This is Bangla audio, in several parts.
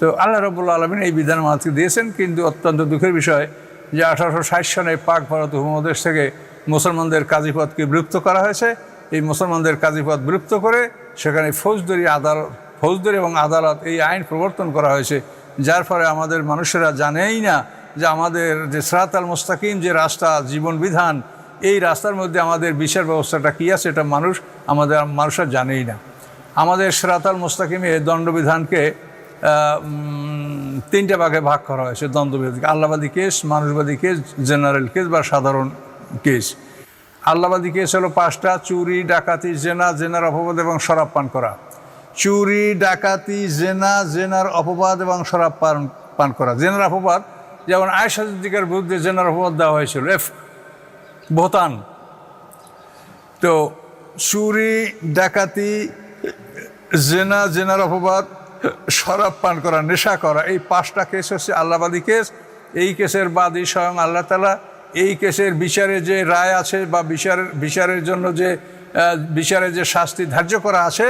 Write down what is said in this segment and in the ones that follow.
তো আল্লাহ রবুল্লা আলমিন এই বিধান আমাদেরকে দিয়েছেন, কিন্তু অত্যন্ত দুঃখের বিষয় যে আঠারোশো ষাট সনে পাক ভারত উপমহাদেশ থেকে মুসলমানদের কাজীপদকে বিলুপ্ত করা হয়েছে? এই মুসলমানদের কাজীপদ বিলুপ্ত করে সেখানে ফৌজদারি আদালত ফৌজদারি এবং আদালত এই আইন প্রবর্তন করা হয়েছে, যার ফলে আমাদের মানুষেরা জানেই না যে আমাদের যে সরাত আল মুস্তাকিম যে রাস্তা, জীবন বিধান, এই রাস্তার মধ্যে আমাদের বিচার ব্যবস্থাটা কী আছে এটা মানুষ, আমাদের মানুষরা জানেই না। আমাদের সরাত আল মুস্তাকিমে দণ্ডবিধানকে তিনটা ভাগে ভাগ করা হয়েছে দ্বন্দ্ববিধানকে আল্লাবাদী কেস, মানুষবাদী কেস, জেনারেল কেস বা সাধারণ কেস। আল্লাবাদী কেস হলো পাঁচটা, চুরি, ডাকাতি, জেনা, জেনার অপবাদ এবং শরাব পান করা। চুরি, ডাকাতি, জেনা, জেনার অপবাদ এবং শরাব পান পান করা। জেনার অপবাদ, যেমন আয়সা সিদ্দিকার বিরুদ্ধে জেনার অপবাদ দেওয়া হয়েছিল। এফ, ভোতান। তো চুরি, ডাকাতি, জেনা, জেনার অপবাদ শরাব পান করা, নেশা করা, এই পাঁচটা কেস হচ্ছে আল্লাহবাদী কেস এই কেসের বাদী স্বয়ং আল্লাহ তালা এই কেসের বিচারে যে রায় আছে বা বিচারের বিচারের জন্য যে বিচারে যে শাস্তি ধার্য করা আছে,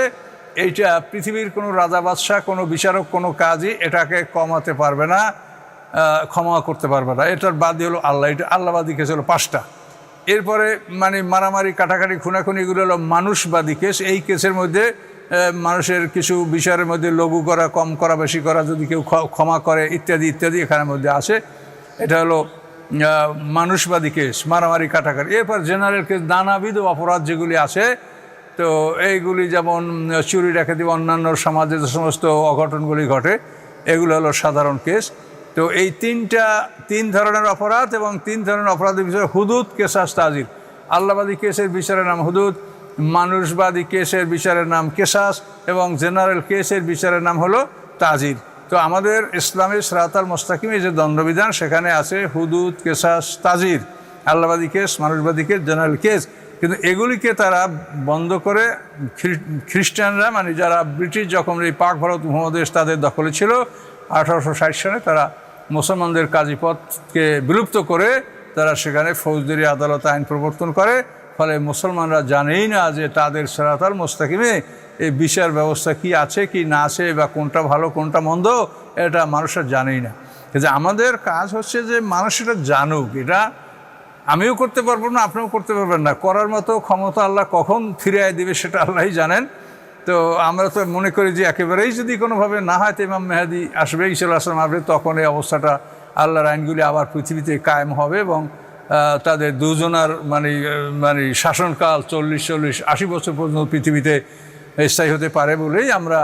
এইটা পৃথিবীর কোনো রাজা বাদশাহ, কোনো বিচারক, কোনো কাজই এটাকে কমাতে পারবে না ক্ষমা করতে পারবে না। এটার বাদী হলো আল্লাহ, এটা আল্লাহবাদী কেস হলো পাঁচটা। এরপরে মানে মারামারি, কাটাকাটি খুনাখুনি এগুলো হলো মানুষবাদী কেস এই কেসের মধ্যে মানুষের কিছু বিষয়ের মধ্যে লঘু করা, কম করা, বেশি করা, যদি কেউ ক্ষমা করে, ইত্যাদি ইত্যাদি এখানের মধ্যে আসে এটা হলো মানুষবাদী কেস, মারামারি, কাটাকাটি। এরপর জেনারেল কেস, নানাবিধ অপরাধ যেগুলি আছে, তো এইগুলি যেমন চুরি, ডাকাতি, অন্যান্য সমাজে যে সমস্ত অঘটনগুলি ঘটে, এগুলো হলো সাধারণ কেস। তো এই তিনটা, তিন ধরনের অপরাধ এবং তিন ধরনের অপরাধের বিষয়ে হুদুদ, কেসাস তাজির আল্লাহবাদী কেসের বিচারের নাম হুদুদ মানুষবাদী কেসের বিচারের নাম কেসাস এবং জেনারেল কেসের বিচারের নাম হলো তাজির তো আমাদের ইসলামের সরাতাল মোস্তাকিমে যে দণ্ডবিধান, সেখানে আছে হুদুদ কেসাস তাজির আল্লাহবাদী কেস, মানুষবাদী কেস, জেনারেল কেস। কিন্তু এগুলিকে তারা বন্ধ করে খ্রিস্টানরা মানে যারা ব্রিটিশ যখন এই পাক ভারত উপমহাদেশ তাদের দখলে ছিল, আঠারোশো ষাট সালে তারা মুসলমানদের কাজীপথকে বিলুপ্ত করে তারা সেখানে ফৌজদারি আদালত আইন প্রবর্তন করে। ফলে মুসলমানরা জানেই না যে তাদের সেরাতাল মোস্তাকিমে এই বিচার ব্যবস্থা কি আছে, কি না আছে, বা কোনটা ভালো, কোনটা মন্দ, এটা মানুষরা জানেই না। যে আমাদের কাজ হচ্ছে যে মানুষ এটা জানুক, এটা আমিও করতে পারব না, আপনিও করতে পারবেন না। করার মতো ক্ষমতা আল্লাহ কখন ফিরিয়ে দিবে সেটা আল্লাহই জানেন। তো আমরা তো মনে করি যে একেবারেই যদি কোনোভাবে না হয় তো ইমাম মেহাদি আসবে ইসুল আসলাম আসবে তখন এই অবস্থাটা আল্লাহর আইনগুলি আবার পৃথিবীতে কায়েম হবে এবং তাদের দুজনার মানে মানে শাসনকাল চল্লিশ চল্লিশ আশি বছর পর্যন্ত পৃথিবীতে স্থায়ী হতে পারে বলেই আমরা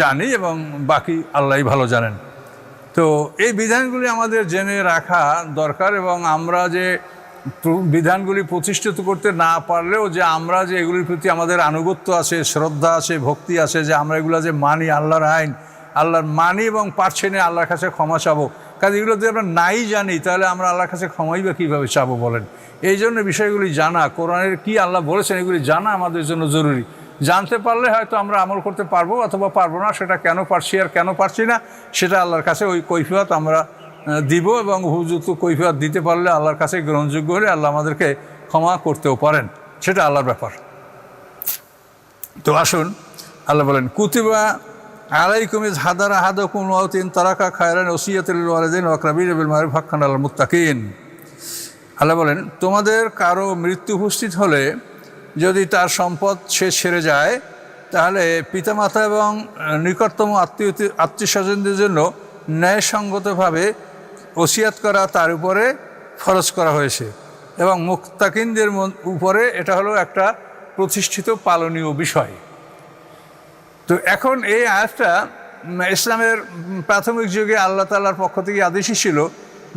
জানি এবং বাকি আল্লাহই ভালো জানেন। তো এই বিধানগুলি আমাদের জেনে রাখা দরকার এবং আমরা যে বিধানগুলি প্রতিষ্ঠিত করতে না পারলেও যে আমরা যে এগুলির প্রতি আমাদের আনুগত্য আছে, শ্রদ্ধা আছে, ভক্তি আছে, যে আমরা এগুলো যে মানি আল্লাহর আইন, আল্লাহর মানি এবং পারছি না আল্লাহর কাছে ক্ষমা চাবো কাজে এগুলো যদি আমরা নাই জানি, তাহলে আমরা আল্লাহর কাছে ক্ষমাই বা কীভাবে চাবো বলেন? এই জন্য বিষয়গুলি জানা, কোরআনের কি আল্লাহ বলেছেন এগুলি জানা আমাদের জন্য জরুরি। জানতে পারলে হয়তো আমরা আমল করতে পারব অথবা পারব না, সেটা কেন পারছি আর কেন পারছি না, সেটা আল্লাহর কাছে ওই কৈফিয়ত আমরা দিব এবং হুযুক্ত কৈফিয়ত দিতে পারলে আল্লাহর কাছে গ্রহণযোগ্য হলে আল্লাহ আমাদেরকে ক্ষমা করতেও পারেন। সেটা আল্লাহর ব্যাপার। তো আসুন, আল্লাহ বলেন, কুতিবা আলাইকুম ইজ হাদার আহাদকুম ওয়াতিন তারাকা খায়রান ওসিয়াতুল ওয়ালিদিন ওয়াকরাবিন বিল মারুফ হাক্কান আল মুত্তাকিন। আল্লাহ বলেন, তোমাদের কারও মৃত্যু উপস্থিত হলে যদি তার সম্পদ সে ছেড়ে যায়, তাহলে পিতামাতা এবং নিকটতম আত্মীয় আত্মীয় স্বজনদের জন্য ন্যায়সঙ্গতভাবে ওসিয়াত করা তার উপরে ফরজ করা হয়েছে এবং মুক্তাকিনদের উপরে এটা হলো একটা প্রতিষ্ঠিত পালনীয় বিষয়। তো এখন এই আয়াতটা ইসলামের প্রাথমিক যুগে আল্লাহ তাল্লার পক্ষ থেকে আদেশই ছিল,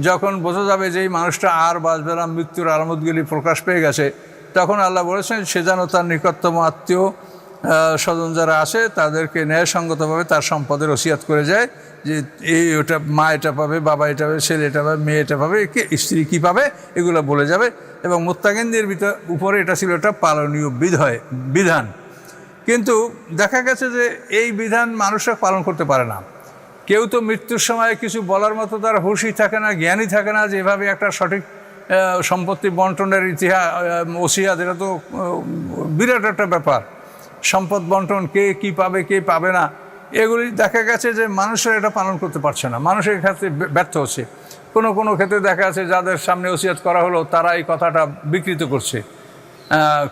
যখন বোঝা যাবে যে এই মানুষটা আর বাঁচবে না, মৃত্যুর আলামতগুলি প্রকাশ পেয়ে গেছে, তখন আল্লাহ বলেছেন, সে যেন তার নিকটতম আত্মীয় স্বজন যারা আছে, তাদেরকে ন্যায়সঙ্গতভাবে তার সম্পদের ওসিয়াত করে যায়, যে এই ওটা মা এটা পাবে, বাবা এটা পাবে, ছেলে এটা পাবে, মেয়ে এটা পাবে স্ত্রী কী পাবে? এগুলো বলে যাবে এবং মোত্তাকিনদের ভিতর, উপরে এটা ছিল একটা পালনীয় বিধয়, বিধান। কিন্তু দেখা গেছে যে এই বিধান মানুষরা পালন করতে পারে না। কেউ তো মৃত্যুর সময় কিছু বলার মতো তার হুশই থাকে না, জ্ঞানই থাকে না যেভাবে একটা সঠিক সম্পত্তি বন্টনের ইতিহাস ওসিয়াত, এটা তো বিরাট একটা ব্যাপার। সম্পদ বন্টন কে কি পাবে, কে পাবে না, এগুলি দেখা গেছে যে মানুষের এটা পালন করতে পারছে না। মানুষের ক্ষেত্রে ব্য- ব্যর্থ হচ্ছে। কোনো কোনো ক্ষেত্রে দেখা যাচ্ছে যাদের সামনে ওসিয়াত করা হলো, তারা এই কথাটা বিকৃত করছে।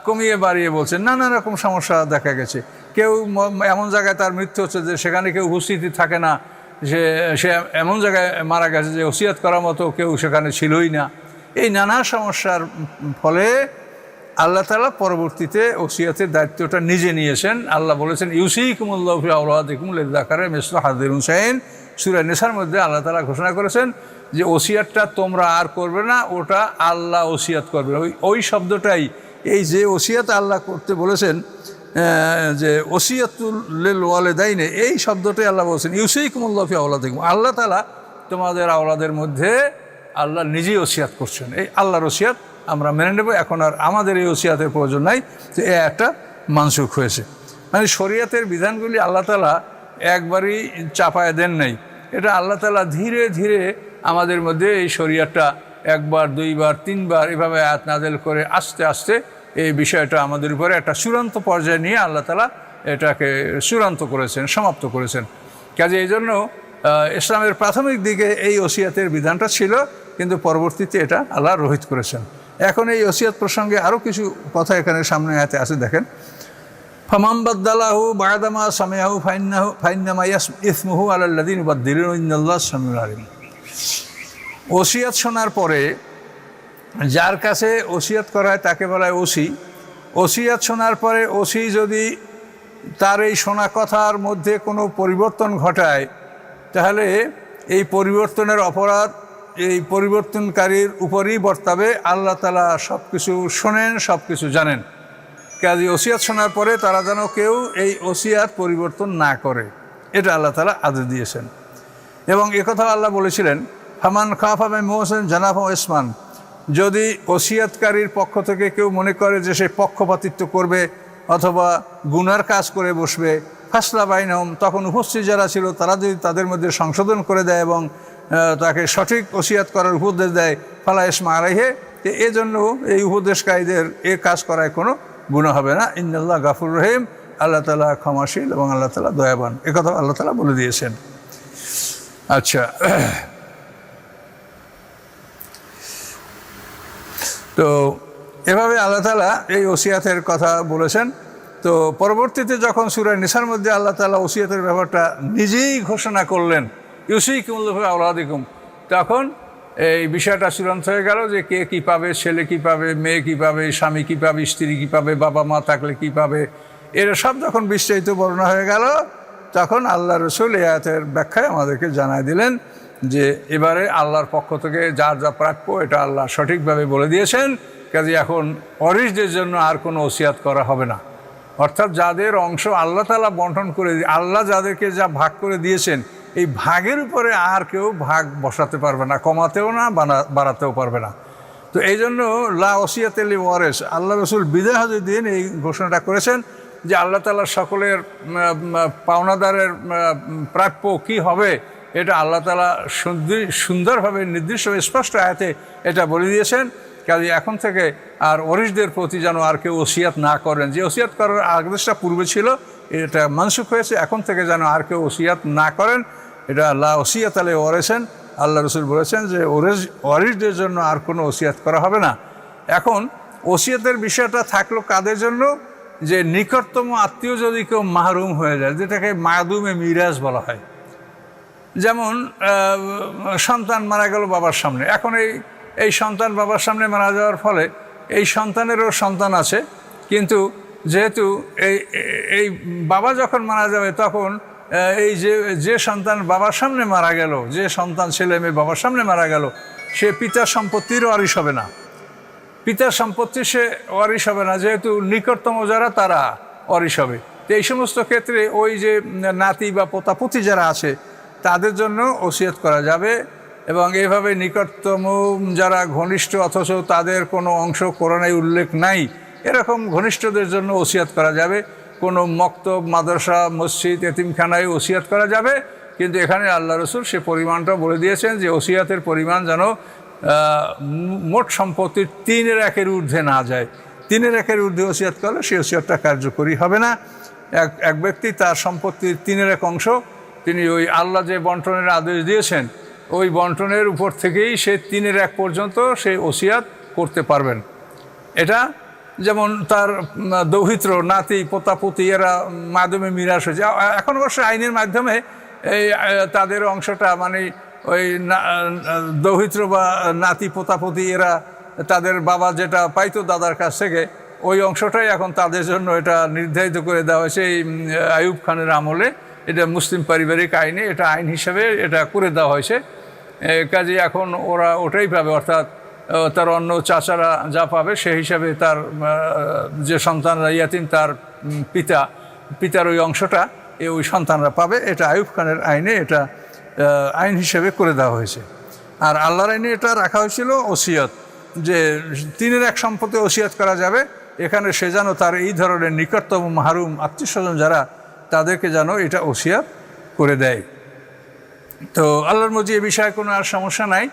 কমিয়ে বাড়িয়ে বলছে, নানা রকম সমস্যা দেখা গেছে। কেউ এমন জায়গায় তার মৃত্যু হচ্ছে যে সেখানে কেউ উপস্থিতি থাকে না যে সে এমন জায়গায় মারা গেছে যে ওসিয়াত করার মতো কেউ সেখানে ছিলই না। এই নানা সমস্যার ফলে আল্লাহ তালা পরবর্তীতে ওসিয়াতের দায়িত্বটা নিজে নিয়েছেন। আল্লাহ বলেছেন ইউসি কুমুল্লাহ আউলাদিকুমুল্লাকারে হাদির হুসাইন সুরা নেশার মধ্যে আল্লাহ তালা ঘোষণা করেছেন যে, ওসিয়াতটা তোমরা আর করবে না, ওটা আল্লাহ ওসিয়াত করবে। ওই ওই শব্দটাই এই যে ওসিয়াত আল্লাহ করতে বলেছেন যে ওসিয়াতুল ওয়ালেদাইনে, এই শব্দটাই আল্লাহ বলছেন ইউসি আওলা আউলাদিকুম আল্লাহ তালা তোমাদের আওলাদের মধ্যে আল্লাহ নিজেই ওসিয়াত করছেন। এই আল্লাহর ওসিয়াত আমরা মেনে নেব, এখন আর আমাদের এই ওসিয়াতের প্রয়োজন নাই যে এ একটা মানসুখ হয়েছে। মানে শরীয়তের বিধানগুলি আল্লাহ তালা একবারই চাপায় দেন নাই। এটা আল্লাহ তালা ধীরে ধীরে আমাদের মধ্যে এই শরীয়তটা একবার, দুইবার, তিনবার এভাবে আয়াত নাজেল করে আস্তে আস্তে এই বিষয়টা আমাদের উপরে একটা চূড়ান্ত পর্যায়ে নিয়ে আল্লাহ তালা এটাকে চূড়ান্ত করেছেন, সমাপ্ত করেছেন। কাজে এই জন্য ইসলামের প্রাথমিক দিকে এই ওসিয়াতের বিধানটা ছিল, কিন্তু পরবর্তীতে এটা আল্লাহ রোহিত করেছেন। এখন এই ওসিয়াত প্রসঙ্গে আরও কিছু কথা এখানে সামনে আয়াতে আছে, দেখেন। ফমাম্বাদ্দালাহু বায়দামা সামিয়াহু ফাইন্নাহু ফাইন্নামা ইয়াস, ইসমুহু আলাল্লাদিন বাদ্দিরিন ইন্নাল্লাহ সামিউল আলিম। ওসিয়াত শোনার পরে যার কাছে ওসিয়াত করা হয় তাকে বলা হয় ওসি। ওসিয়াত শোনার পরে ওসি যদি তার এই শোনা কথার মধ্যে কোনো পরিবর্তন ঘটায়, তাহলে এই পরিবর্তনের অপরাধ, এই পরিবর্তনকারীর উপরই বর্তাবে। আল্লাহ তালা সব কিছু শোনেন সব কিছু জানেন। কাজী ওসিয়াত শোনার পরে তারা যেন কেউ এই ওসিয়াত পরিবর্তন না করে। এটা আল্লাহ তালা আদেশ দিয়েছেন। এবং একথা আল্লাহ বলেছিলেন, হামান খাফ খাফাবে মোহসেন জানাফা ওসমান যদি ওসিয়াতকারীর পক্ষ থেকে কেউ মনে করে যে সে পক্ষপাতিত্ব করবে অথবা গুনার কাজ করে বসবে, ফাসলা বাইনহম, তখন উপস্থিত যারা ছিল তারা যদি তাদের মধ্যে সংশোধন করে দেয় এবং তাকে সঠিক ওসিয়াত করার উপদেশ দেয়, ফালা ইসমা আলাইহে, তো এজন্য এই উপদেশকারীদের এ কাজ করায় কোনো গুণ হবে না। ইন্দাল্লাহ গাফুর রহিম। আল্লাহ তালা ক্ষমাশীল এবং আল্লাহ তালা দয়াবান। একথা আল্লাহ তালা বলে দিয়েছেন। আচ্ছা তো এভাবে আল্লাহ তালা এই ওসিয়াতের কথা বলেছেন। তো পরবর্তীতে যখন সুরায় নিসার মধ্যে আল্লাহ তালা ওসিয়াতের ব্যাপারটা নিজেই ঘোষণা করলেন ইউসি কুমুল্লফ আল্লাদিকুম তখন এই বিষয়টা চূড়ান্ত হয়ে গেল যে কে কী পাবে, ছেলে কী পাবে, মেয়ে কী পাবে, স্বামী কী পাবে, স্ত্রী কী পাবে, বাবা মা থাকলে কী পাবে, এরা সব যখন বিস্তারিত বর্ণনা হয়ে গেল, তখন আল্লাহ রসুল এই আয়াতের ব্যাখ্যায় আমাদেরকে জানাই দিলেন। যে এবারে আল্লাহর পক্ষ থেকে যার যা প্রাপ্য এটা আল্লাহ সঠিকভাবে বলে দিয়েছেন। কাজে এখন অরিশদের জন্য আর কোনো ওসিয়াত করা হবে না। অর্থাৎ যাদের অংশ আল্লাহ তালা বন্টন করে আল্লাহ যাদেরকে যা ভাগ করে দিয়েছেন, এই ভাগের উপরে আর কেউ ভাগ বসাতে পারবে না, কমাতেও না বাড়াতেও পারবে না। তো এই জন্য লা ওসিয়াত আলী ওয়ারেস, আল্লাহ রসুল বিদায় হাজুর দিন এই ঘোষণাটা করেছেন যে আল্লাহ তালা সকলের পাওনাদারের প্রাপ্য কি হবে এটা আল্লাহ তালা সুন্দর- সুন্দরভাবে নির্দিষ্ট স্পষ্ট আয়াতে এটা বলে দিয়েছেন। কাজে এখন থেকে আর অরিশদের প্রতি যেন আর কেউ ওসিয়াত না করেন। যে ওসিয়াত করার আদেশটা পূর্বে ছিল, এটা মানসুখ হয়েছে, এখন থেকে যেন আর কেউ ওসিয়াত না করেন, এটা আল্লাহ ওসিয়াত আলে ওরেছেন আল্লাহ রসুল বলেছেন যে ওরেজ ওয়ারিসদের জন্য আর কোনো ওসিয়াত করা হবে না। এখন ওসিয়াতের বিষয়টা থাকল কাদের জন্য? যে নিকটতম আত্মীয় যদি কেউ মাহরুম হয়ে যায়, যেটাকে মায়াদুমে মিরাজ বলা হয়। যেমন সন্তান মারা গেল বাবার সামনে। এখন এই এই সন্তান বাবার সামনে মারা যাওয়ার ফলে এই সন্তানেরও সন্তান আছে, কিন্তু যেহেতু এই এই বাবা যখন মারা যাবে তখন এই যে যে সন্তান বাবার সামনে মারা গেল, যে সন্তান ছেলে মেয়ে বাবার সামনে মারা গেল, সে পিতার সম্পত্তির ওয়ারিশ হবে না। পিতার সম্পত্তি সে ওয়ারিশ হবে না, যেহেতু নিকটতম যারা তারা ওয়ারিশ হবে। তো এই সমস্ত ক্ষেত্রে ওই যে নাতি বা পোতাপুতি যারা আছে তাদের জন্য ওসিয়ত করা যাবে এবং এইভাবে নিকটতম যারা ঘনিষ্ঠ, অথচ তাদের কোনো অংশ কোরআনায় উল্লেখ নাই, এরকম ঘনিষ্ঠদের জন্য ওসিয়াত করা যাবে। কোনো মক্তব, মাদ্রাসা, মসজিদ, এতিমখানায় ওসিয়াত করা যাবে, কিন্তু এখানে আল্লাহ রসুল সে পরিমাণটা বলে দিয়েছেন যে ওসিয়াতের পরিমাণ যেন মোট সম্পত্তির তিনের একের ঊর্ধ্বে না যায়। তিনের একের ঊর্ধ্বে ওসিয়াত করলে সেই ওসিয়াতটা কার্যকরী হবে না। এক এক ব্যক্তি তার সম্পত্তির তিনের এক অংশ তিনি ওই আল্লাহ যে বন্টনের আদেশ দিয়েছেন ওই বন্টনের উপর থেকেই সে তিনের এক পর্যন্ত সে ওসিয়াত করতে পারবেন। এটা যেমন তার দৌহিত্র নাতি পোতাপুতি এরা মাধ্যমে মিরাস হয়েছে। এখন অবশ্য আইনের মাধ্যমে এই তাদের অংশটা মানে ওই দৌহিত্র বা নাতি পোতাপুতি এরা তাদের বাবা যেটা পাইতো দাদার কাছ থেকে ওই অংশটাই এখন তাদের জন্য এটা নির্ধারিত করে দেওয়া হয়েছে এই উম, আইয়ুব খানের আমলে। এটা মুসলিম পারিবারিক আইনে, এটা আইন হিসাবে এটা করে দেওয়া হয়েছে। কাজে এখন ওরা ওটাই পাবে, অর্থাৎ তার অন্য চাচারা যা পাবে, সে হিসাবে তার যে সন্তানরা ইয়াতিম, তার পিতা, পিতার ওই অংশটা ওই সন্তানরা পাবে। এটা আয়ুব খানের আইনে এটা আইন হিসেবে করে দেওয়া হয়েছে। আর আল্লাহর আইনে এটা রাখা হয়েছিল ওসিয়ত, যে তিনের এক সম্পদে ওসিয়ত করা যাবে। এখানে সে যেন তার এই ধরনের নিকটতম মাহরুম আত্মীয় স্বজন যারা তাদেরকে যেন এটা ওসিয়ত করে দেয়। তো আল্লাহর মজি এ বিষয়ে কোনো আর সমস্যা নাই।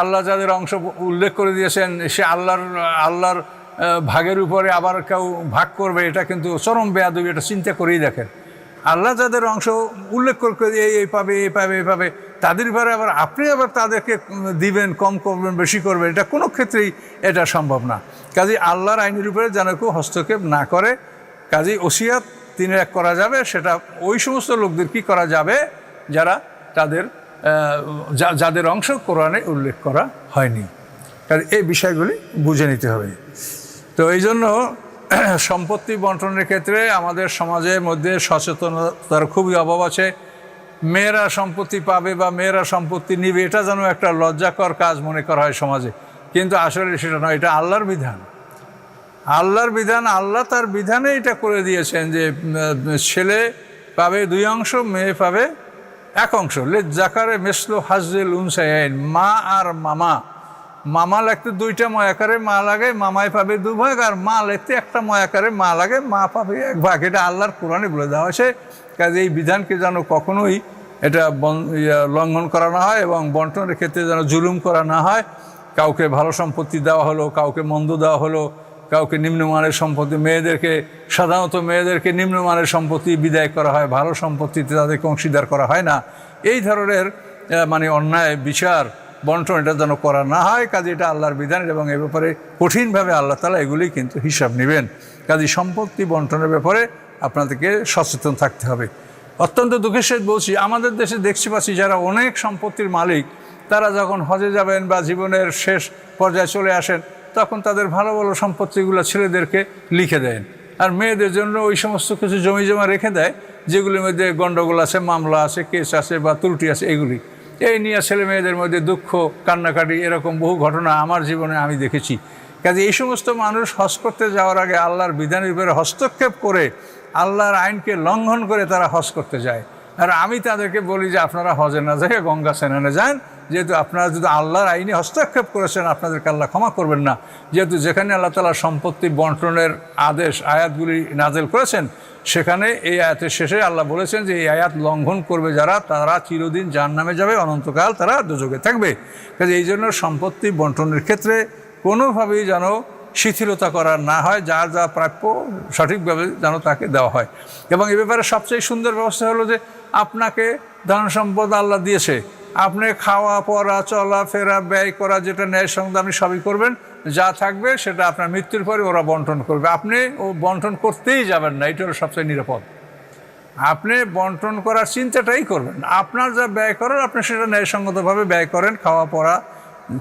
আল্লাহ যাদের অংশ উল্লেখ করে দিয়েছেন, সে আল্লাহর আল্লাহর ভাগের উপরে আবার কেউ ভাগ করবে, এটা কিন্তু চরম বেয়াদবি, এটা চিন্তা করেই দেখেন। আল্লাহ যাদের অংশ উল্লেখ করে এই এই পাবে এই পাবে এই পাবে, তাদের ব্যাপারে আবার আপনি আবার তাদেরকে দিবেন, কম করবেন, বেশি করবেন, এটা কোনো ক্ষেত্রেই এটা সম্ভব না। কাজে আল্লাহর আইনের উপরে যেন কেউ হস্তক্ষেপ না করে, কাজেই ওসিয়াত তিনের এক করা যাবে, সেটা ওই সমস্ত লোকদের কি করা যাবে, যারা তাদের যাদের অংশ কোরআনে উল্লেখ করা হয়নি। কাজে এই বিষয়গুলি বুঝে নিতে হবে। তো এই জন্য সম্পত্তি বন্টনের ক্ষেত্রে আমাদের সমাজের মধ্যে সচেতনতার খুবই অভাব আছে। মেয়েরা সম্পত্তি পাবে বা মেয়েরা সম্পত্তি নিবে, এটা যেন একটা লজ্জাকর কাজ মনে করা হয় সমাজে। কিন্তু আসলে সেটা নয়, এটা আল্লাহর বিধান। আল্লাহর বিধান, আল্লাহ তার বিধানে এটা করে দিয়েছেন যে ছেলে পাবে দুই অংশ, মেয়ে পাবে এক অংশ। লে জাকারে মেসলো হাজেল উনসাইন মা আর মামা। মামা লাগতে দুইটা ময়াকারে, মা লাগে, মামাই পাবে দু ভাগ, আর মা লাগতে একটা ময়াকারে, মা লাগে, মা পাবে এক ভাগ। এটা আল্লাহর কোরআনে বলে দেওয়া হয়েছে। কাজে এই বিধানকে যেন কখনোই এটা লঙ্ঘন করা না হয় এবং বন্টনের ক্ষেত্রে যেন জুলুম করা না হয়। কাউকে ভালো সম্পত্তি দেওয়া হলো, কাউকে মন্দ দেওয়া হলো কাউকে নিম্নমানের সম্পত্তি, মেয়েদেরকে, সাধারণত মেয়েদেরকে নিম্নমানের সম্পত্তি বিদায় করা হয়, ভালো সম্পত্তিতে তাদেরকে অংশীদার করা হয় না। এই ধরনের মানে অন্যায়, বিচার, বন্টন এটা যেন করা না হয়, কাজে এটা আল্লাহর বিধান এবং এ ব্যাপারে কঠিনভাবে আল্লাহ তালা এগুলি কিন্তু হিসাব নেবেন। কাজে সম্পত্তি বন্টনের ব্যাপারে আপনাদেরকে সচেতন থাকতে হবে। অত্যন্ত দুঃখের সহিত বলছি, আমাদের দেশে দেখছি পাচ্ছি যারা অনেক সম্পত্তির মালিক, তারা যখন হজে যাবেন বা জীবনের শেষ পর্যায়ে চলে আসেন তখন তাদের ভালো ভালো সম্পত্তিগুলো ছেলেদেরকে লিখে দেন। আর মেয়েদের জন্য ওই সমস্ত কিছু জমি জমা রেখে দেয়, যেগুলির মধ্যে গণ্ডগোল আছে, মামলা আছে, কেস আছে বা ত্রুটি আছে, এগুলি। এই নিয়ে ছেলে মেয়েদের মধ্যে দুঃখ, কান্নাকাটি, এরকম বহু ঘটনা আমার জীবনে আমি দেখেছি। কাজে এই সমস্ত মানুষ হজ করতে যাওয়ার আগে আল্লাহর বিধানের উপরে হস্তক্ষেপ করে আল্লাহর আইনকে লঙ্ঘন করে তারা হজ করতে যায়। আর আমি তাদেরকে বলি যে, আপনারা হজে না যাই গঙ্গা স্নানে যান যেহেতু আপনারা যদি আল্লাহর আইনে হস্তক্ষেপ করেছেন, আপনাদেরকে আল্লাহ ক্ষমা করবেন না। যেহেতু যেখানে আল্লাহ তালা সম্পত্তি বন্টনের আদেশ, আয়াতগুলি নাজেল করেছেন, সেখানে এই আয়াতের শেষে আল্লাহ বলেছেন যে, এই আয়াত লঙ্ঘন করবে যারা, তারা চিরদিন যার নামে যাবে, অনন্তকাল তারা দুযোগে থাকবে। কাজে এই জন্য সম্পত্তি বন্টনের ক্ষেত্রে কোনোভাবেই যেন শিথিলতা করা না হয়, যার যা প্রাপ্য সঠিকভাবে যেন তাকে দেওয়া হয়। এবং এ ব্যাপারে সবচেয়ে সুন্দর ব্যবস্থা হলো যে, আপনাকে ধন সম্পদ আল্লাহ দিয়েছে। আপনি খাওয়া, পড়া, চলা, ফেরা, ব্যয় করা যেটা ন্যায় সঙ্গে আপনি সবই করবেন। যা থাকবে সেটা আপনার মৃত্যুর পরে ওরা বন্টন করবে। আপনি ও বন্টন করতেই যাবেন না এটা হলো সবচেয়ে নিরাপদ। আপনি বন্টন করার চিন্তাটাই করবেন আপনার যা ব্যয় করার, আপনি সেটা ন্যায়সঙ্গতভাবে ব্যয় করেন, খাওয়া, পড়া,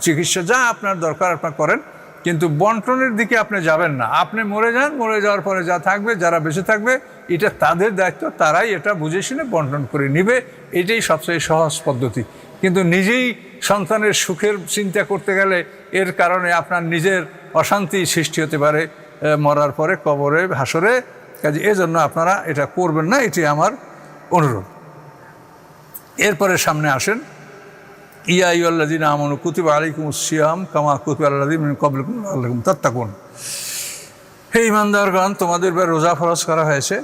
চিকিৎসা যা আপনার দরকার আপনার করেন। কিন্তু বন্টনের দিকে আপনি যাবেন না। আপনি মরে যান, মরে যাওয়ার পরে যা থাকবে, যারা বেঁচে থাকবে এটা তাদের দায়িত্ব, তারাই এটা বুঝে শুনে বন্টন করে নিবে, এটাই সবচেয়ে সহজ পদ্ধতি। কিন্তু নিজেই সন্তানের সুখের চিন্তা করতে গেলে এর কারণে আপনার নিজের অশান্তি সৃষ্টি হতে পারে মরার পরে, কবরে হাসরে কাজে এজন্য আপনারা এটা করবেন না, এটি আমার অনুরোধ। এরপরে সামনে আসেন। ইয়া ইউল্লাদিন আমনু কুতিবা আলাইকুম সিয়াম কামা কুতিবা আল্লাদিন কবলকুম আল্লাহুম তাত্তাকুন। হে ইমানদারগণ, তোমাদের উপর রোজা ফরজ করা হয়েছে।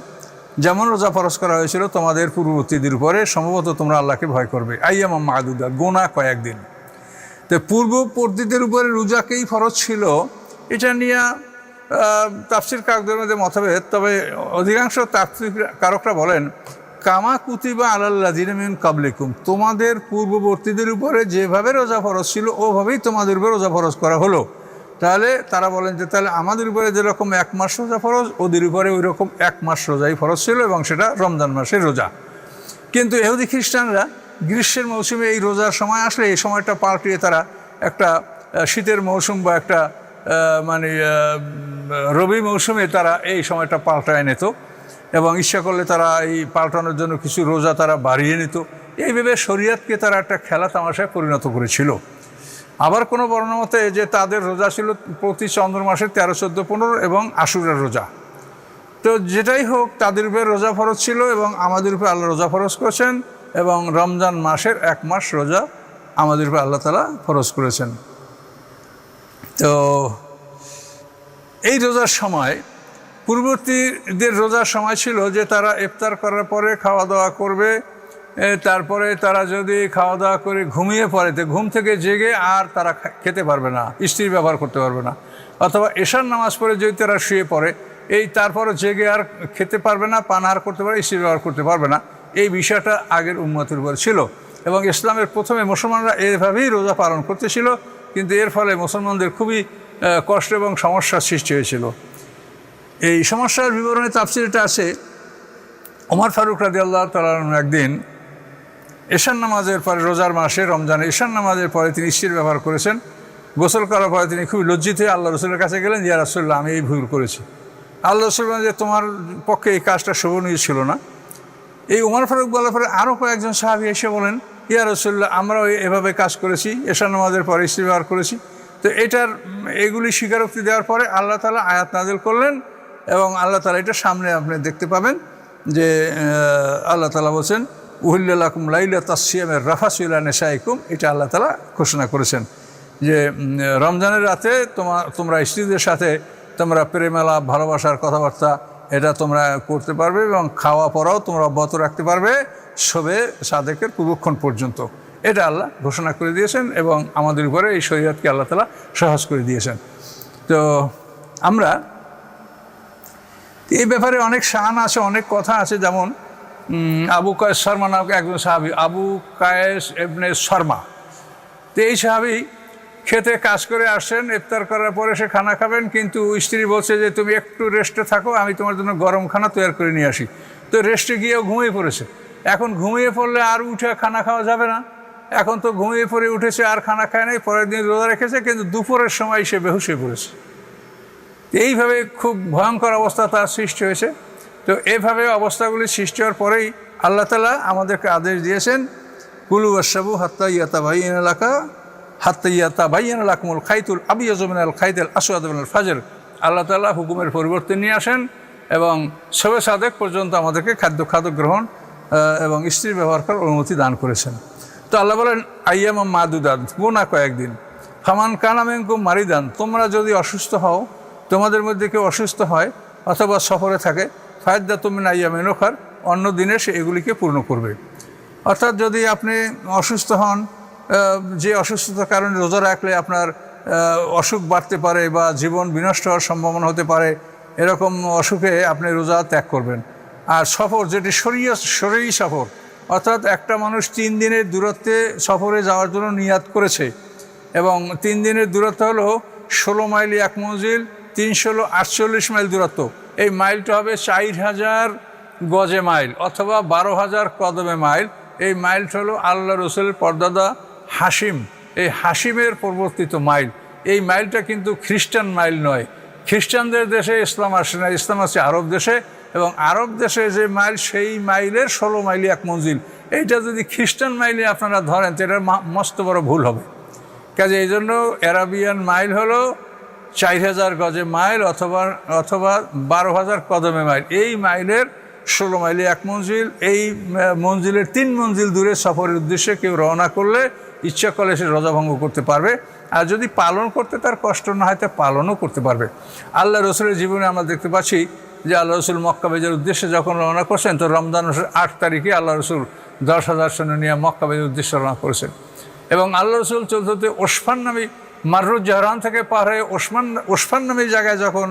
যেমন রোজা ফরজ করা হয়েছিল, তোমাদের পূর্ববর্তীদের উপরে সম্ভবত তোমরা আল্লাহকে ভয় করবে। আইয়ামা মাদুদা, গোনা কয়েকদিন। তো পূর্ববর্তীদের উপরে রোজাকেই ফরজ ছিল? এটা নিয়ে তাফসির কাকদের মধ্যে মতভেদ। তবে অধিকাংশ তাফসির কারকরা বলেন, কামা কুতিবা আলাল্লা জিনমিন কাবলিকুম তোমাদের পূর্ববর্তীদের উপরে যেভাবে রোজা ফরজ ছিল, ওভাবেই তোমাদের উপরে রোজা ফরজ করা হলো। তাহলে তারা বলেন যে, তাহলে আমাদের উপরে যেরকম এক মাস রোজা ফরজ, ওদের উপরে ওই রকম এক মাস রোজাই ফরজ ছিল এবং সেটা রমজান মাসের রোজা। কিন্তু এহুদি খ্রিস্টানরা গ্রীষ্মের মৌসুমে এই রোজার সময় আসলে এই সময়টা পাল্টিয়ে তারা একটা শীতের মৌসুম বা একটা মানে রবি মৌসুমে তারা এই সময়টা পাল্টায় নিত এবং ইচ্ছা করলে তারা এই পাল্টানোর জন্য কিছু রোজা তারা বাড়িয়ে নিত। এইভাবে শরীয়তকে তারা একটা খেলা তামাশায় পরিণত করেছিল। আবার কোনো বর্ণমতে যে তাদের রোজা ছিল প্রতি চন্দ্র মাসে তেরো, চোদ্দ, পনেরো এবং আশুরের রোজা। তো যেটাই হোক, তাদের উপরে রোজা ফরজ ছিল এবং আমাদের উপরে আল্লাহ রোজা ফরজ করেছেন এবং রমজান মাসের এক মাস রোজা আমাদের উপরে আল্লাহ তালা ফরজ করেছেন। তো এই রোজার সময়, পূর্ববর্তীদের রোজার সময় ছিল যে তারা ইফতার করার পরে খাওয়া দাওয়া করবে তারপরে তারা যদি খাওয়া দাওয়া করে ঘুমিয়ে পড়ে, তো ঘুম থেকে জেগে আর তারা খেতে পারবে না স্ত্রীর ব্যবহার করতে পারবে না। অথবা এশার নামাজ পড়ে যদি তারা শুয়ে পড়ে, এই তারপরে জেগে আর খেতে পারবে না পানাহার করতে পারে স্ত্রীর ব্যবহার করতে পারবে না, এই বিষয়টা আগের উন্মতের উপর ছিল। এবং ইসলামের প্রথমে মুসলমানরা এভাবেই রোজা পালন করতেছিল কিন্তু এর ফলে মুসলমানদের খুবই কষ্ট এবং সমস্যার সৃষ্টি হয়েছিল। এই সমস্যার বিবরণে তাফসিরটা আছে, ওমর ফারুক রাজি আল্লাহ তালন একদিন এশান নামাজের পরে রোজার মাসে রমজানে এশান নামাজের পরে তিনি স্ত্রীর ব্যবহার করেছেন। গোসল করার পরে তিনি খুব লজ্জিত হয়ে আল্লাহ রসুলের কাছে গেলেন, ইয়া রাসুল্লাহ আমি এই ভুল করেছি। আল্লাহ রসুল যে, তোমার পক্ষে এই কাজটা শোভনীয় ছিল না। এই উমর ফারুক বলার পরে আরও কয়েকজন সাহাবি এসে বলেন, ইয়া রসুল্লাহ আমরাও এভাবে কাজ করেছি এশান নামাজের পরে স্ত্রী ব্যবহার করেছি। তো এটার, এগুলি স্বীকারোক্তি দেওয়ার পরে আল্লাহ তালা আয়াত নাজিল করলেন এবং আল্লাহ তালা এটা সামনে আপনি দেখতে পাবেন যে আল্লাহ তালা বলছেন উহিল্লাকুম লাইলা তাসিয়ামের রাফাসুল্লা নেশাইকুম এটা আল্লাহ তালা ঘোষণা করেছেন যে রমজানের রাতে তোমার তোমরা স্ত্রীদের সাথে তোমরা প্রেমেলা ভালোবাসার কথাবার্তা, এটা তোমরা করতে পারবে এবং খাওয়া পরাও তোমরা অব্যাহত রাখতে পারবে সবে সাদেকের পূর্বক্ষণ পর্যন্ত। এটা আল্লাহ ঘোষণা করে দিয়েছেন এবং আমাদের উপরে এই শরীয়তকে আল্লাহ তালা সহজ করে দিয়েছেন। তো, আমরা এই ব্যাপারে অনেক শান আছে, অনেক কথা আছে যেমন আবু কয়েস শর্মা নামক একজন সাহাবি। আবু কায়েস এবনে শর্মা। তো এই সাহাবি খেতে কাজ করে আসছেন ইফতার করার পরে সে খানা খাবেন, কিন্তু স্ত্রী বলছে যে, তুমি একটু রেস্টে থাকো, আমি তোমার জন্য গরম খানা তৈরি করে নিয়ে আসি। তো রেস্টে গিয়েও ঘুমিয়ে পড়েছে। এখন ঘুমিয়ে পড়লে আর উঠে খানা খাওয়া যাবে না। এখন তো ঘুমিয়ে পড়ে উঠেছে, আর খানা খায় নাই, পরের দিন রোজা রেখেছে, কিন্তু দুপুরের সময় সে হয়ে পড়েছে। এইভাবে খুব ভয়ঙ্কর অবস্থা তার সৃষ্টি হয়েছে। তো এভাবে অবস্থাগুলি সৃষ্টি হওয়ার পরেই আল্লাহ তালা আমাদেরকে আদেশ দিয়েছেন, কুলু আসাবু হাত্তা ইয়াতা ভাই এলাকা হাত্তা ইয়াতা ভাই এলাকমুল খাইতুল আবি আজমিন আল খাইতুল আসুয়াদমিন ফাজর আল্লাহ তালা হুকুমের পরিবর্তন নিয়ে আসেন এবং সবে সাদেক পর্যন্ত আমাদেরকে খাদ্য খাদ্য গ্রহণ এবং স্ত্রীর ব্যবহার করার অনুমতি দান করেছেন। তো আল্লাহ বলেন, আইয়ামা মাদুদান গোনা কয়েকদিন। ফামান কানামেঙ্কু মারিদান, তোমরা যদি অসুস্থ হও, তোমাদের মধ্যে কেউ অসুস্থ হয় অথবা সফরে থাকে ফায়দা তুমি নাইয়া মেনোখার অন্য দিনে সে এগুলিকে পূর্ণ করবে। অর্থাৎ যদি আপনি অসুস্থ হন যে অসুস্থতার কারণে রোজা রাখলে আপনার অসুখ বাড়তে পারে বা জীবন বিনষ্ট হওয়ার সম্ভাবনা হতে পারে, এরকম অসুখে আপনি রোজা ত্যাগ করবেন। আর সফর যেটি শরীয়, শরীরী সফর, অর্থাৎ একটা মানুষ তিন দিনের দূরত্বে সফরে যাওয়ার জন্য নিয়াত করেছে এবং তিন দিনের দূরত্ব হলো ষোলো মাইল এক মঞ্জিল, তিনশো আটচল্লিশ মাইল দূরত্ব। এই মাইলটা হবে চার হাজার গজে মাইল অথবা বারো হাজার কদমে মাইল। এই মাইলটা হলো আল্লাহ রসুলের পর্দাদা হাসিম এই হাসিমের পরিবর্তিত মাইল। এই মাইলটা কিন্তু খ্রিস্টান মাইল নয়। খ্রিস্টানদের দেশে ইসলাম আসে না। ইসলাম আছে আরব দেশে এবং আরব দেশে যে মাইল, সেই মাইলের ষোলো মাইলি এক মঞ্জিল। এইটা যদি খ্রিস্টান মাইলে আপনারা ধরেন, তো এটা মস্ত বড় ভুল হবে। কাজে এই জন্য অ্যারাবিয়ান মাইল হলো চার হাজার গজে মাইল অথবা অথবা বারো হাজার কদমে মাইল। এই মাইলের ষোলো মাইলে এক মঞ্জিল, এই মঞ্জিলের তিন মঞ্জিল দূরে সফরের উদ্দেশ্যে কেউ রওনা করলে ইচ্ছা করলে সে রোজা ভঙ্গ করতে পারবে। আর যদি পালন করতে তার কষ্ট না হয়, তা পালনও করতে পারবে। আল্লাহ রসুলের জীবনে আমরা দেখতে পাচ্ছি যে আল্লাহ রসুল মক্কা বেজের উদ্দেশ্যে যখন রওনা করছেন, তো রমজান আট তারিখে আল্লাহ রসুল দশ হাজার সৈন্য নিয়ে মক্কা বেজের উদ্দেশ্যে রওনা করেছেন। এবং আল্লাহ রসুল চলতে ওসফান নামে মাররুজ জাহরান থেকে পাহাড়ে ওসমান ওসফান নামে জায়গায় যখন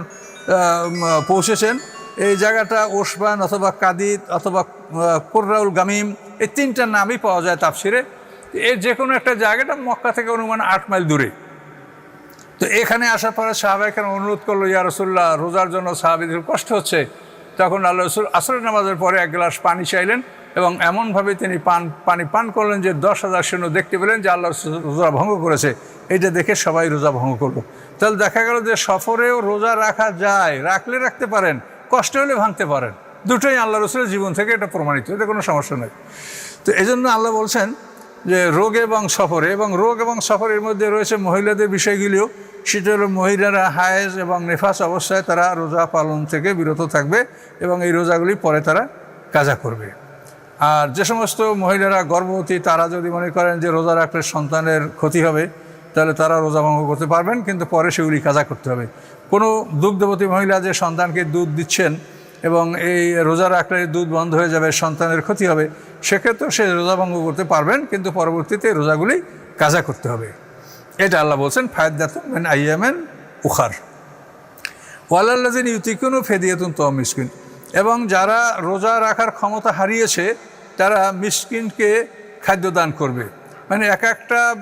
পৌঁছেছেন, এই জায়গাটা ওসমান অথবা কাদিদ অথবা কোর্রাউল গামিম, এই তিনটা নামই পাওয়া যায় তাফসিরে। এর যে কোনো একটা জায়গাটা মক্কা থেকে অনুমান আট মাইল দূরে। তো এখানে আসার পরে সাহাবাইখান অনুরোধ করল, ইয়া রসুল্লাহ রোজার জন্য সাহাবিদের কষ্ট হচ্ছে। তখন আল্লাহ রসুল আসরের নামাজের পরে এক গ্লাস পানি চাইলেন। এবং এমনভাবে তিনি পান, পানি পান করলেন যে দশ হাজার সৈন্য দেখতে পেলেন যে আল্লাহ রোজা ভঙ্গ করেছে। এটা দেখে সবাই রোজা ভঙ্গ করল। তাহলে দেখা গেল যে সফরেও রোজা রাখা যায়, রাখলে রাখতে পারেন, কষ্ট হলে ভাঙতে পারেন। দুটোই আল্লাহ রসুলের জীবন থেকে এটা প্রমাণিত, এটা কোনো সমস্যা নেই। তো এই জন্য আল্লাহ বলছেন যে রোগ এবং সফরে, এবং রোগ এবং সফরের মধ্যে রয়েছে মহিলাদের বিষয়গুলিও। সেটা হলো মহিলারা হায়েজ এবং নেফাস অবস্থায় তারা রোজা পালন থেকে বিরত থাকবে এবং এই রোজাগুলি পরে তারা কাজা করবে। আর যে সমস্ত মহিলারা গর্ভবতী, তারা যদি মনে করেন যে রোজা রাখলে সন্তানের ক্ষতি হবে, তাহলে তারা রোজা ভঙ্গ করতে পারবেন, কিন্তু পরে সেগুলি কাজা করতে হবে। কোনো দুগ্ধবতী মহিলা যে সন্তানকে দুধ দিচ্ছেন এবং এই রোজা রাখলে দুধ বন্ধ হয়ে যাবে, সন্তানের ক্ষতি হবে, সেক্ষেত্রেও সে রোজা ভঙ্গ করতে পারবেন, কিন্তু পরবর্তীতে রোজাগুলি কাজা করতে হবে। এটা আল্লাহ বলছেন ফায়দাত মেন আইয়ামেন উখার। ওয়ালাল্লাজিন ইউতিকুনু ফেদিয়াতুন তো মিসকিন। এবং যারা রোজা রাখার ক্ষমতা হারিয়েছে, তারা মিসকিনকে খাদ্য দান করবে। মানে এক একটা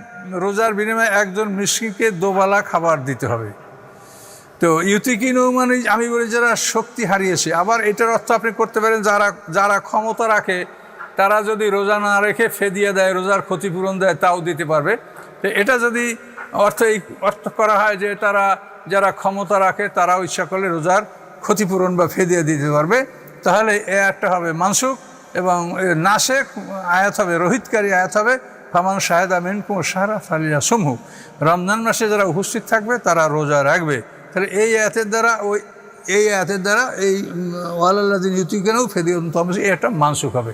রোজার বিনিময়ে একজন মিসকিনকে দোবালা খাবার দিতে হবে। তো ইউতিকিনু মানে আমি বলি যারা শক্তি হারিয়েছে, আবার এটার অর্থ আপনি করতে পারেন, যারা যারা ক্ষমতা রাখে, তারা যদি রোজা না রেখে ফেদিয়ে দেয়, রোজার ক্ষতিপূরণ দেয়, তাও দিতে পারবে। তো এটা যদি অর্থ এই, অর্থ করা হয় যে তারা, যারা ক্ষমতা রাখে, তারাও ইচ্ছা করলে রোজার ক্ষতিপূরণ বা ফেদিয়ে দিতে পারবে, তাহলে এ একটা হবে মানসুক এবং নাশেক আয়াত হবে, রোহিতকারী আয়াত হবে, ফামান শাহেদা মিনকুম সাহারা ফালিয়া সমূহ। রমজান মাসে যারা উপস্থিত থাকবে, তারা রোজা রাখবে। তাহলে এই আয়াতের দ্বারা, ওই, এই আয়াতের দ্বারা এই ওয়ালাল্লাদিন ইউতিকেনও তমস এটা মানসুক হবে,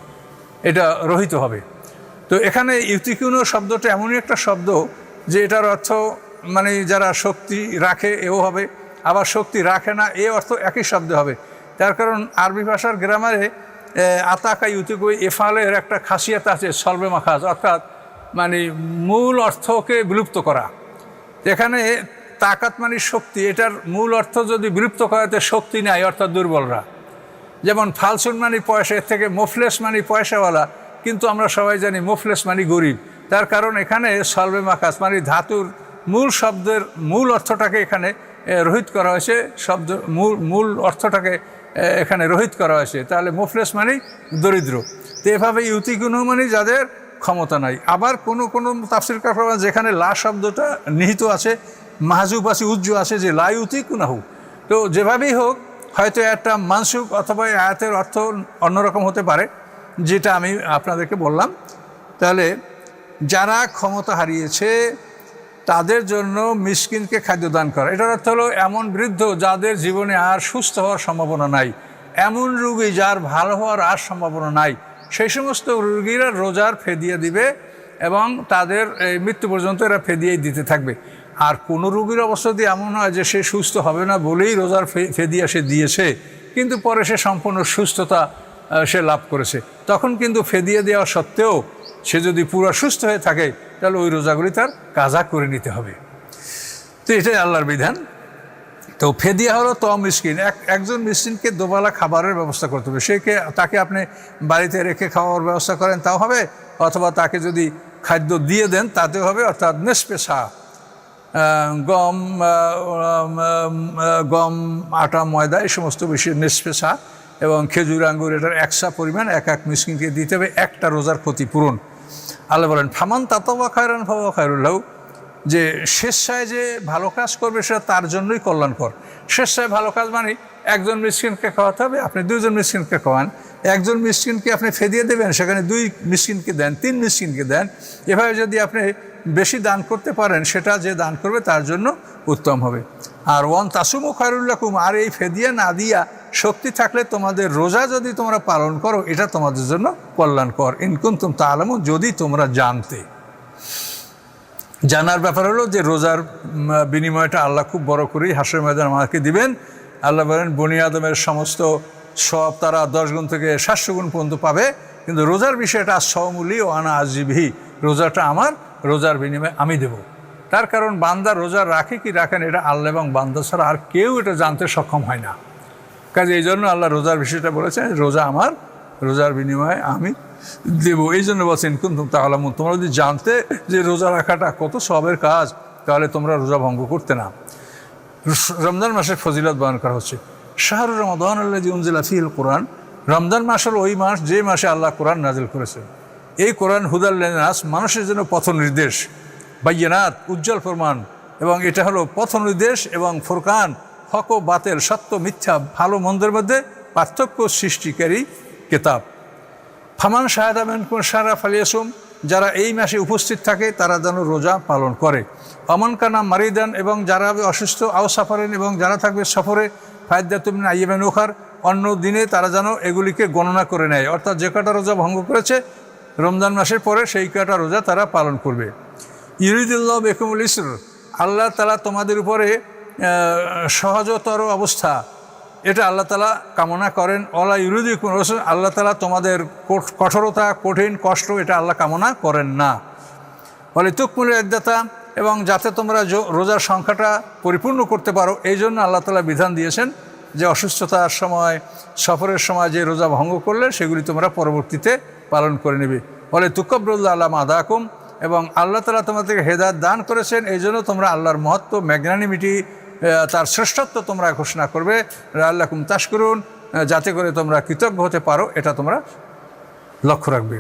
এটা রহিত হবে। তো এখানে ইউতিকুনো শব্দটা এমনই একটা শব্দ যে এটার অর্থ মানে যারা শক্তি রাখে, এও হবে। আবার শক্তি রাখে না, এ অর্থ একই শব্দ হবে। তার কারণ আরবি ভাষার গ্রামারে আতাকা ইউতিকু এফালের একটা খাসিয়াত আছে, সলবে মাখাজ, অর্থাৎ মানে মূল অর্থকে বিলুপ্ত করা। এখানে তাকাত মানে শক্তি, এটার মূল অর্থ যদি বিলুপ্ত করাতে শক্তি নাই, অর্থাৎ দুর্বলরা। যেমন ফালসুন মানি পয়সা, এর থেকে মোফলেস মানি পয়সাওয়ালা, কিন্তু আমরা সবাই জানি মোফলেস মানি গরিব। তার কারণ এখানে সলবে মাকাস মানে ধাতুর মূল শব্দের মূল অর্থটাকে এখানে রহিত করা হয়েছে শব্দ মূল মূল অর্থটাকে এখানে রোহিত করা হয়েছে। তাহলে মোফলেস মানেই দরিদ্র। তো এভাবে ইউতিগুণ মানে যাদের ক্ষমতা নাই। আবার কোনো কোনো তাফসির কারখানা যেখানে লা শব্দটা নিহিত আছে, মাহাজুব আছে, উজ্জ আছে, যে লা ইউতি কুনাহু তো যেভাবেই হোক, হয়তো একটা মানসুক অথবা আয়াতের অর্থ অন্যরকম হতে পারে, যেটা আমি আপনাদেরকে বললাম। তাহলে যারা ক্ষমতা হারিয়েছে তাদের জন্য মিসকিনকে খাদ্য দান করা। এটার অর্থ হলো এমন বৃদ্ধ যাদের জীবনে আর সুস্থ হওয়ার সম্ভাবনা নাই, এমন রুগী যার ভালো হওয়ার আর সম্ভাবনা নাই। সেই সমস্ত রুগীরা রোজার ফেদিয়ে দিবে এবং তাদের মৃত্যু পর্যন্ত এরা ফেদিয়েই দিতে থাকবে। আর কোনো রুগীর অবস্থা দিয়ে এমন হয় যে সে সুস্থ হবে না বলেই রোজার ফেদিয়া সে দিয়েছে, কিন্তু পরে সে সম্পূর্ণ সুস্থতা সে লাভ করেছে, তখন কিন্তু ফেদিয়ে দেওয়া সত্ত্বেও সে যদি পুরো সুস্থ হয়ে থাকে, তাহলে ওই রোজাগুলি তার কাজা করে নিতে হবে। তো এটাই আল্লাহর বিধান। তো ফেদিয়া হলো তো মিসকিন। এক, একজন মিসকিনকে দোবেলা খাবারের ব্যবস্থা করতে হবে। সেকে তাকে আপনি বাড়িতে রেখে খাওয়ার ব্যবস্থা করেন, তাও হবে? অথবা তাকে যদি খাদ্য দিয়ে দেন, তাতেও হবে? অর্থাৎ নেসপেশা গম গম, আটা, ময়দা, এই সমস্ত বেশি নেসপেশা এবং খেজুর, আঙ্গুর, এটার একসা পরিমাণ এক এক মিসকিনকে দিতে হবে। একটা রোজার ক্ষতিপূরণ আল্লাহ বলেন, ফামান তাতবা খায়রান ফাওয়া খায়রুল্লাহ যে স্বেচ্ছায় যে ভালো কাজ করবে সেটা তার জন্যই কল্যাণকর। স্বেচ্ছায় ভালো কাজ মানে একজন মিসকিনকে খাওয়াতে হবে, আপনি দুইজন মিসকিনকে খাওয়ান। একজন মিসকিনকে আপনি ফেদিয়ে দেবেন, সেখানে দুই মিসকিনকে দেন, তিন মিসকিনকে দেন। এভাবে যদি আপনি বেশি দান করতে পারেন, সেটা যে দান করবে তার জন্য উত্তম হবে। আর ওয়ান তাসুমু খায়রুল্লাকুম, আর এই ফেদিয়া না দিয়া শক্তি থাকলে তোমাদের রোজা যদি তোমরা পালন করো, এটা তোমাদের জন্য কল্যাণকর। ইনকুন তুম তালামু যদি তোমরা জানতে। জানার ব্যাপার হলো যে রোজার বিনিময়টা আল্লাহ খুব বড় করেই হাসের ময়দান আমাকে দিবেন। আল্লাহ বলেন, বনি আদমের সমস্ত সব তারা দশ গুণ থেকে সাতশো গুণ পর্যন্ত পাবে। কিন্তু রোজার বিষয়টা সমূলি ও আনা আজিবহি, রোজাটা আমার, রোজার বিনিময়ে আমি দেব। তার কারণ, বান্দা রোজা রাখে কি রাখেন এটা আল্লাহ এবং বান্দা ছাড়া আর কেউ এটা জানতে সক্ষম হয় না। কাজে এই জন্য আল্লাহ রোজার বিষয়টা বলেছেন রোজা আমার, রোজার বিনিময়ে আমি দেব। এই জন্য বলছেন কিন্তু তাহলে তোমরা যদি জানতে যে রোজা রাখাটা কত সবের কাজ, তাহলে তোমরা রোজা ভঙ্গ করতে না। রমজান মাসের ফজিলত বয়ন করা হচ্ছে শাহরুর রমাদান আল্লাহ উনজিলা ফিল কোরআন রমজান মাসের ওই মাস, যে মাসে আল্লাহ কোরআন নাজিল করেছে এই কোরআন হুদাল্লাস মানুষের জন্য পথ নির্দেশ বাইয়ানাত, উজ্জ্বল প্রমাণ, এবং এটা হলো পথ নির্দেশ এবং ফোরকান। হক ও সত্য, মিথ্যা, ভালো, মন্দের মধ্যে পার্থক্য সৃষ্টিকারী কেতাব। ফামান শাহাদামেন সারা ফালিয়াসুম, যারা এই মাসে উপস্থিত থাকে, তারা যেন রোজা পালন করে। অমন কানা মারিদান, এবং যারা অসুস্থ, আও সাফারেন, এবং যারা থাকবে সফরে ফায়দা তুমি আইয়েবেন ওখার অন্য দিনে তারা যেন এগুলিকে গণনা করে নেয়। অর্থাৎ যে কটা রোজা ভঙ্গ করেছে, রমজান মাসের পরে সেই কটা রোজা তারা পালন করবে। ইরিদুল্লাহ বেকুমুল ইসর, আল্লাহ তালা তোমাদের উপরে সহজতর অবস্থা। এটা আল্লাহ তালা কামনা করেন। অলা ইউরুদি আল্লাহ তালা তোমাদের কঠ- কঠোরতা, কঠিন কষ্ট এটা আল্লাহ কামনা করেন না। ফলে তুকমুলের একদাতা এবং যাতে তোমরা রোজার সংখ্যাটা পরিপূর্ণ করতে পারো, এই জন্য আল্লাহ তালা বিধান দিয়েছেন যে অসুস্থতার সময়, সফরের সময় যে রোজা ভঙ্গ করলে সেগুলি তোমরা পরবর্তীতে পালন করে নেবে। ফলে তুকবরুল্লাহ আল্লাহ মাদাকুম এবং আল্লাহ তালা তোমাদেরকে হেদায়ত দান করেছেন, এই জন্য তোমরা আল্লাহর মহত্ব ম্যাগনানিমিটি তার শ্রেষ্ঠত্ব তোমরা ঘোষণা করবে। আল্লাহ কুম তাস করুন যাতে করে তোমরা কৃতজ্ঞ হতে পারো, এটা তোমরা লক্ষ্য রাখবে।